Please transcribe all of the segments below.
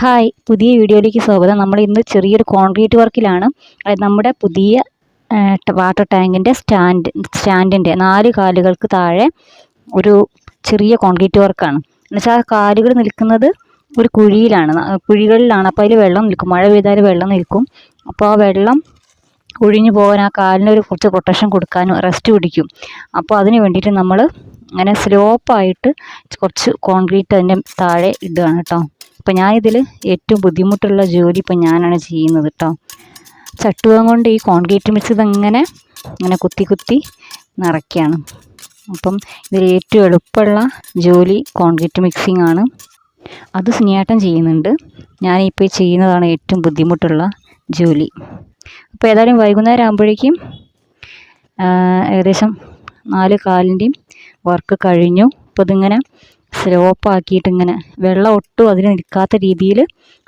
Hi പുതിയ വീഡിയോയിലേക്ക് സ്വാഗതം. നമ്മൾ ഇന്ന് ചെറിയൊരു കോൺക്രീറ്റ് വർക്കിലാണ് നമ്മുടെ പുതിയ വാട്ടർ ടാങ്കിന്റെ സ്റ്റാൻഡ് സ്റ്റാൻഡിന്റെ നാല് കാലുകൾക്ക് താഴെ ഒരു ചെറിയ കോൺക്രീറ്റ് വർക്കാണ് എന്നുവെച്ചാൽ ആ കാലുകൾ നിൽക്കുന്നത് ഒരു കുഴിയിലാണ്. കുഴികളിലാണ്. അപ്പോൾ അതിൽ വെള്ളം നിൽക്കും. മഴ പെയ്താൽ വെള്ളം നിൽക്കും. അപ്പോൾ ആ വെള്ളം ഒഴിഞ്ഞു പോകാൻ ആ കാലിനൊരു കുറച്ച് പ്രൊട്ടക്ഷൻ കൊടുക്കാനും റെസ്റ്റ് പിടിക്കും. അപ്പോൾ അതിന് വേണ്ടിയിട്ട് നമ്മൾ അങ്ങനെ സ്ലോപ്പായിട്ട് കുറച്ച് കോൺക്രീറ്റ് അതിന്റെ താഴെ ഇടുകയാണ് കേട്ടോ അപ്പോൾ ഞാനിതിൽ ഏറ്റവും ബുദ്ധിമുട്ടുള്ള ജോലി ഇപ്പം ഞാനാണ് ചെയ്യുന്നത് കേട്ടോ ചട്ടുകം കൊണ്ട് ഈ കോൺക്രീറ്റ് മിക്സ് ഇതങ്ങനെ ഇങ്ങനെ കുത്തി കുത്തി നിറയ്ക്കുകയാണ് അപ്പം ഇതിൽ ഏറ്റവും എളുപ്പമുള്ള ജോലി കോൺക്രീറ്റ് മിക്സിംഗ് ആണ്. അത് സ്നേഹട്ടം ചെയ്യുന്നുണ്ട്. ഞാനിപ്പോൾ ചെയ്യുന്നതാണ് ഏറ്റവും ബുദ്ധിമുട്ടുള്ള ജോലി. അപ്പോൾ ഏതായാലും വൈകുന്നേരം ആകുമ്പോഴേക്കും ഏകദേശം നാല് കാലിന്റെയും വർക്ക് കഴിഞ്ഞു. അപ്പോൾ ഇതിങ്ങനെ സ്ലോപ്പാക്കിയിട്ട് ഇങ്ങനെ വെള്ളം ഒട്ടും അതിന് നിൽക്കാത്ത രീതിയിൽ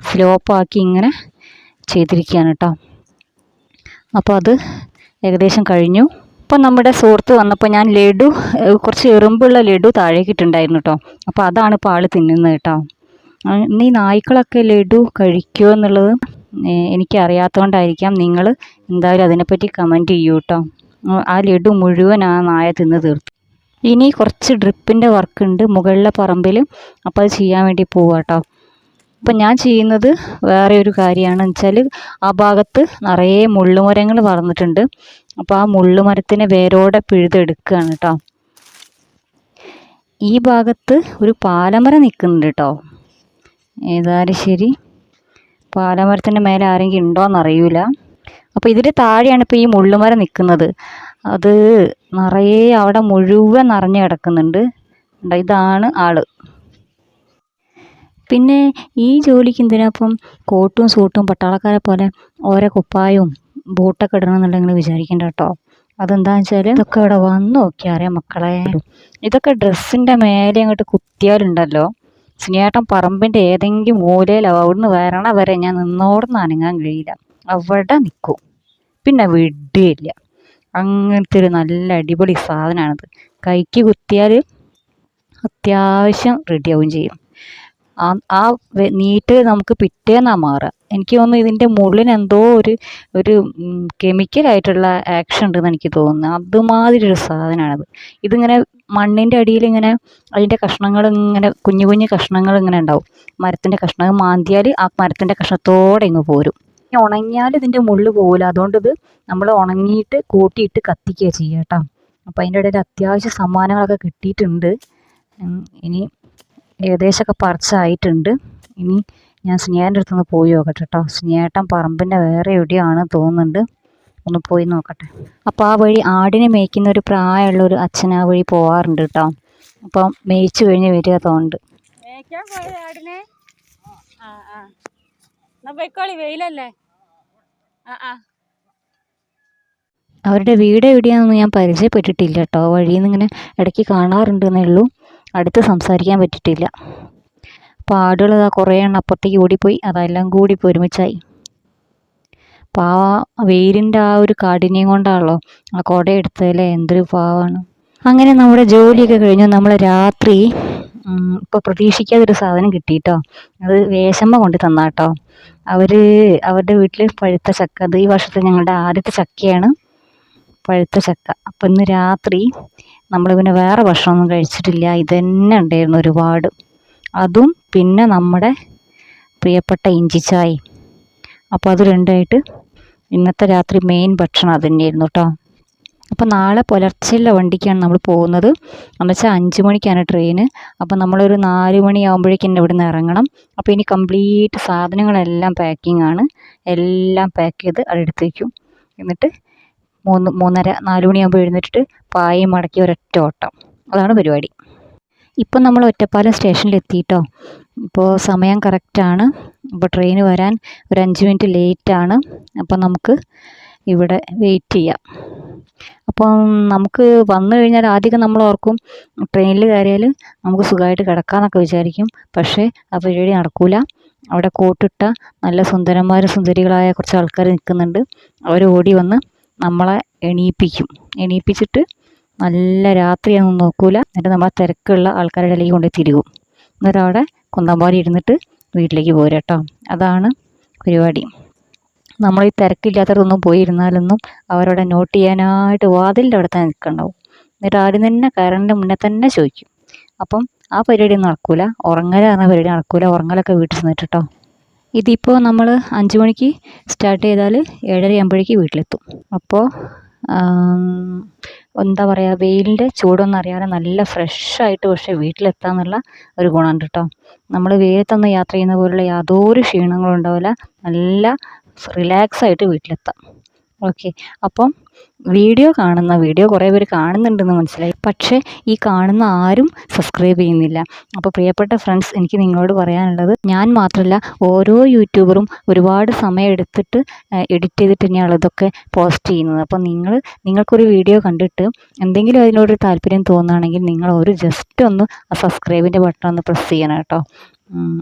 സ്ലോപ്പാക്കി ഇങ്ങനെ ചെയ്തിരിക്കുകയാണ് കേട്ടോ. അപ്പോൾ അത് ഏകദേശം കഴിഞ്ഞു. അപ്പോൾ നമ്മുടെ സുഹൃത്ത് വന്നപ്പോൾ ഞാൻ ലഡു കുറച്ച് എറുമ്പുള്ള ലഡു താഴേക്ക് ഇട്ടുണ്ടായിരുന്നു കേട്ടോ. അപ്പോൾ അതാണ് ഇപ്പോൾ ആൾ തിന്നുന്നത് കേട്ടോ. ഈ നായ്ക്കളൊക്കെ ലഡു കഴിക്കുമോ എന്നുള്ളത് എനിക്കറിയാത്തതുകൊണ്ടായിരിക്കാം നിങ്ങൾ എന്തായാലും അതിനെപ്പറ്റി കമന്റ് ചെയ്യൂ കേട്ടോ. ആ ലഡു മുഴുവൻ ആ നായ തിന്ന് തീർത്തു. ഇനി കുറച്ച് ഡ്രിപ്പിന്റെ വർക്ക് ഉണ്ട് മുകളിലെ പറമ്പിൽ. അപ്പോൾ അത് ചെയ്യാൻ വേണ്ടി പോവുക കേട്ടോ അപ്പം ഞാൻ ചെയ്യുന്നത് വേറെ ഒരു കാര്യമാണ്. വെച്ചാൽ ആ ഭാഗത്ത് നിറയെ മുള്ളുമരങ്ങൾ വളർന്നിട്ടുണ്ട്. അപ്പോൾ ആ മുള്ളുമരത്തിനെ വേരോടെ പിഴുതെടുക്കുകയാണ് കേട്ടോ ഈ ഭാഗത്ത് ഒരു പാലമരം നിൽക്കുന്നുണ്ട് കേട്ടോ ഏതായാലും ശരി. പാലമരത്തിന്റെ മേലെ ആരെങ്കിലും ഉണ്ടോയെന്നറിയില്ല അപ്പോൾ ഇതിന്റെ താഴെയാണ് ഇപ്പോൾ ഈ മുള്ളുമരം നിൽക്കുന്നത്. അത് നിറയെ അവിടെ മുഴുവൻ നിറഞ്ഞു കിടക്കുന്നുണ്ട്. ഇതാണ് ആൾ. പിന്നെ ഈ ജോലിക്ക് എന്തിനാപ്പം കോട്ടും സൂട്ടും പട്ടാളക്കാരെ പോലെ ഓരോ കുപ്പായവും ബൂട്ടൊക്കെ ഇടണമെന്നുണ്ടെങ്കിൽ വിചാരിക്കണ്ട കേട്ടോ. അതെന്താണെന്ന് വെച്ചാൽ ഇതൊക്കെ ഇവിടെ വന്ന് നോക്കിയാൽ അറിയാം മക്കളെ. ഇതൊക്കെ ഡ്രസ്സിന്റെ മേലെ അങ്ങോട്ട് കുത്തിയാലുണ്ടല്ലോ. സ്നേഹട്ടൻ പറമ്പിന്റെ ഏതെങ്കിലും മൂലയിലോ അവിടുന്ന് വരണ വരെ ഞാൻ നിന്നോടന്ന് അനങ്ങാൻ കഴിയില്ല. അവിടെ നിൽക്കും പിന്നെ വിടുകയില്ല. അങ്ങനത്തെ ഒരു നല്ല അടിപൊളി സാധനമാണത് കൈക്ക് കുത്തിയാൽ അത്യാവശ്യം റെഡിയാവും ചെയ്യും. ആ ആ നീറ്റ് നമുക്ക് പിറ്റേന്നാ മാറുക. എനിക്ക് തോന്നുന്നു ഇതിന്റെ മുള്ളിന് എന്തോ ഒരു ഒരു കെമിക്കലായിട്ടുള്ള ആക്ഷൻ ഉണ്ടെന്ന് എനിക്ക് തോന്നുന്നു. അതുമാതിരി ഒരു സാധനമാണത് ഇതിങ്ങനെ മണ്ണിന്റെ അടിയിൽ ഇങ്ങനെ അതിന്റെ കഷ്ണങ്ങൾ ഇങ്ങനെ കുഞ്ഞു കുഞ്ഞു കഷ്ണങ്ങൾ ഇങ്ങനെ ഉണ്ടാവും. മരത്തിന്റെ കഷ്ണങ്ങൾ മാന്തിയാൽ ആ മരത്തിന്റെ കഷ്ണത്തോടെ ഇങ്ങ് പോരും. ഇനി ഉണങ്ങിയാൽ ഇതിന്റെ മുള്ള് പോകില്ല അതുകൊണ്ട് ഇത് നമ്മൾ ഉണങ്ങിയിട്ട് കൂട്ടിയിട്ട് കത്തിക്കുക ചെയ്യുക കേട്ടോ. അപ്പോൾ അതിന്റെ ഇടയിൽ അത്യാവശ്യ സമ്മാനങ്ങളൊക്കെ കിട്ടിയിട്ടുണ്ട്. ഇനി ഏകദേശമൊക്കെ പറിച്ചായിട്ടുണ്ട്. ഇനി ഞാൻ സ്നേഹന്റെ അടുത്തൊന്ന് പോയി നോക്കട്ടെ കേട്ടോ. സ്നേഹട്ടൻ പറമ്പിന്റെ വേറെ എവിടെയാണ് തോന്നുന്നുണ്ട്. ഒന്ന് പോയി നോക്കട്ടെ. അപ്പോൾ ആ വഴി ആടിനെ മേയ്ക്കുന്ന ഒരു പ്രായമുള്ള ഒരു അച്ഛൻ ആ വഴി പോകാറുണ്ട് കേട്ടോ. അപ്പം മേയിച്ചു കഴിഞ്ഞ് വരിക തോന്നുന്നുണ്ട്. ആടിനെ? ആ ആ. എന്നാ പൊയ്ക്കോളി വെയിലല്ലേ? അവരുടെ വീട് എവിടെയാണെന്ന് ഞാൻ പരിചയപ്പെട്ടിട്ടില്ല കേട്ടോ. വഴിയിൽ നിന്ന് ഇങ്ങനെ ഇടയ്ക്ക് കാണാറുണ്ട് എന്നേ ഉള്ളൂ. അടുത്ത് സംസാരിക്കാൻ പറ്റിയിട്ടില്ല. പാടുകൾ അതാ കുറേ എണ്ണം അപ്പുറത്തേക്ക് ഓടിപ്പോയി. അതെല്ലാം കൂടി ഇപ്പോൾ ഒരുമിച്ചായി. പാവ വെയിലിന്റെ ആ ഒരു കാഠിന്യം കൊണ്ടാണല്ലോ ആ കുട എടുത്തതല്ലേ? എന്തൊരു പാവാണ്. അങ്ങനെ നമ്മുടെ ജോലിയൊക്കെ കഴിഞ്ഞു. നമ്മൾ രാത്രി ഇപ്പോൾ പ്രതീക്ഷിക്കാതൊരു സാധനം കിട്ടിയിട്ടോ അത് വേഷമ്മ കൊണ്ട് തന്നാട്ടോ അവർ അവരുടെ വീട്ടിൽ പഴുത്ത ചക്ക അത് ഈ വർഷത്തെ ഞങ്ങളുടെ ആദ്യത്തെ ചക്കയാണ് പഴുത്ത ചക്ക. അപ്പം ഇന്ന് രാത്രി നമ്മൾ പിന്നെ വേറെ ഭക്ഷണമൊന്നും കഴിച്ചിട്ടില്ല. ഇതന്നെ ഉണ്ടായിരുന്നു ഒരുപാട്. അതും പിന്നെ നമ്മുടെ പ്രിയപ്പെട്ട ഇഞ്ചിച്ചായി അപ്പോൾ അത് രണ്ടായിട്ട് ഇന്നത്തെ രാത്രി മെയിൻ ഭക്ഷണം അത് തന്നെയായിരുന്നു കേട്ടോ അപ്പോൾ നാളെ പുലർച്ചെയുള്ള വണ്ടിക്കാണ് നമ്മൾ പോകുന്നത്. എന്ന് വെച്ചാൽ അഞ്ച് മണിക്കാണ് ട്രെയിന്. അപ്പോൾ നമ്മളൊരു നാല് മണിയാകുമ്പോഴേക്കും ഇവിടെ നിന്ന് ഇറങ്ങണം. അപ്പോൾ ഇനി കംപ്ലീറ്റ് സാധനങ്ങളെല്ലാം പാക്കിംഗ് ആണ്. എല്ലാം പാക്ക് ചെയ്ത് അവിടെ എടുത്തേക്കും. എന്നിട്ട് മൂന്ന് മൂന്നര നാല് മണിയാകുമ്പോൾ എഴുന്നേറ്റിട്ട് പായയും മടക്കി ഒരൊറ്റ ഓട്ടം. അതാണ് പരിപാടി. ഇപ്പം നമ്മൾ ഒറ്റപ്പാലം സ്റ്റേഷനിൽ എത്തിയിട്ടോ? ഇപ്പോൾ സമയം കറക്റ്റാണ് ഇപ്പോൾ ട്രെയിന് വരാൻ ഒരു അഞ്ച് മിനിറ്റ് ലേറ്റാണ് അപ്പോൾ നമുക്ക് ഇവിടെ വെയിറ്റ് ചെയ്യാം. അപ്പം നമുക്ക് വന്നു കഴിഞ്ഞാൽ ആദ്യമൊക്കെ നമ്മൾ ഓർക്കും ട്രെയിനിൽ കയറിയാൽ നമുക്ക് സുഖമായിട്ട് കിടക്കാമെന്നൊക്കെ വിചാരിക്കും. പക്ഷേ ആ പരിപാടി നടക്കൂല. അവിടെ കോട്ടിട്ട നല്ല സുന്ദരന്മാരും സുന്ദരികളായ കുറച്ച് ആൾക്കാർ നിൽക്കുന്നുണ്ട്. അവർ ഓടി വന്ന് നമ്മളെ എണീപ്പിക്കും. എണീപ്പിച്ചിട്ട് നല്ല രാത്രിയൊന്നും നോക്കൂല. എന്നിട്ട് നമ്മളെ തിരക്കുള്ള ആൾക്കാരുടെ ഇടയിലേക്ക് കൊണ്ട് തിരികും. എന്നിട്ട് അവിടെ കുന്തമ്പാലി ഇരുന്നിട്ട് വീട്ടിലേക്ക് പോരുക കേട്ടോ. അതാണ് പരിപാടി. നമ്മൾ ഈ തിരക്കില്ലാത്തടത്തൊന്നും പോയിരുന്നാലൊന്നും അവരവിടെ നോട്ട് ചെയ്യാനായിട്ട് വാതിലിന്റെ അവിടെ തന്നെ നിൽക്കണ്ടാവും. എന്നിട്ട് ആരും തന്നെ കയറേണ്ട മുന്നേ തന്നെ ചോദിക്കും. അപ്പം ആ പരിപാടി നടക്കൂല. ഉറങ്ങൽ പരിപാടി നടക്കൂല. ഉറങ്ങലൊക്കെ വീട്ടിൽ ചെന്നിട്ട് കേട്ടോ ഇതിപ്പോൾ നമ്മൾ അഞ്ച് മണിക്ക് സ്റ്റാർട്ട് ചെയ്താൽ ഏഴര ആകുമ്പോഴേക്ക് വീട്ടിലെത്തും. അപ്പോൾ എന്താ പറയുക വെയിലിന്റെ ചൂടൊന്നും അറിയാതെ നല്ല ഫ്രഷായിട്ട് പക്ഷേ വീട്ടിലെത്താമെന്നുള്ള ഒരു ഗുണമുണ്ട് കേട്ടോ നമ്മൾ വെയിലത്തൊന്നും യാത്ര ചെയ്യുന്ന പോലുള്ള യാതൊരു ക്ഷീണങ്ങളും ഉണ്ടാവില്ല. നല്ല റിലാക്സ് ആയിട്ട് വീട്ടിലെത്താം. ഓക്കെ അപ്പം വീഡിയോ കാണുന്ന വീഡിയോ കുറേ പേര് കാണുന്നുണ്ടെന്ന് മനസ്സിലായി. പക്ഷേ ഈ കാണുന്ന ആരും സബ്സ്ക്രൈബ് ചെയ്യുന്നില്ല. അപ്പോൾ പ്രിയപ്പെട്ട ഫ്രണ്ട്സ് എനിക്ക് നിങ്ങളോട് പറയാനുള്ളത് ഞാൻ മാത്രമല്ല ഓരോ യൂട്യൂബറും ഒരുപാട് സമയം എടുത്തിട്ട് എഡിറ്റ് ചെയ്തിട്ട് തന്നെയാണ് ഇതൊക്കെ പോസ്റ്റ് ചെയ്യുന്നത്. അപ്പോൾ നിങ്ങൾ നിങ്ങൾക്കൊരു വീഡിയോ കണ്ടിട്ട് എന്തെങ്കിലും അതിനോട് താല്പര്യം തോന്നുകയാണെങ്കിൽ നിങ്ങൾ ഒരു ജസ്റ്റ് ഒന്ന് ആ സബ്സ്ക്രൈബിന്റെ ബട്ടൺ ഒന്ന് പ്രസ് ചെയ്യണം കേട്ടോ.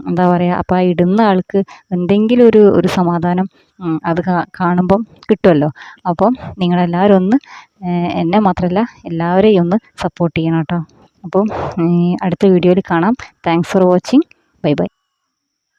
എന്താ പറയുക അപ്പോൾ ആ ഇടുന്ന ആൾക്ക് എന്തെങ്കിലും ഒരു ഒരു സമാധാനം അത് കാണുമ്പം കിട്ടുമല്ലോ. അപ്പം നിങ്ങളെല്ലാവരും ഒന്ന് എന്നെ മാത്രമല്ല എല്ലാവരെയും ഒന്ന് സപ്പോർട്ട് ചെയ്യണം കേട്ടോ. അപ്പം അടുത്ത വീഡിയോയിൽ കാണാം. Thanks for watching bye bye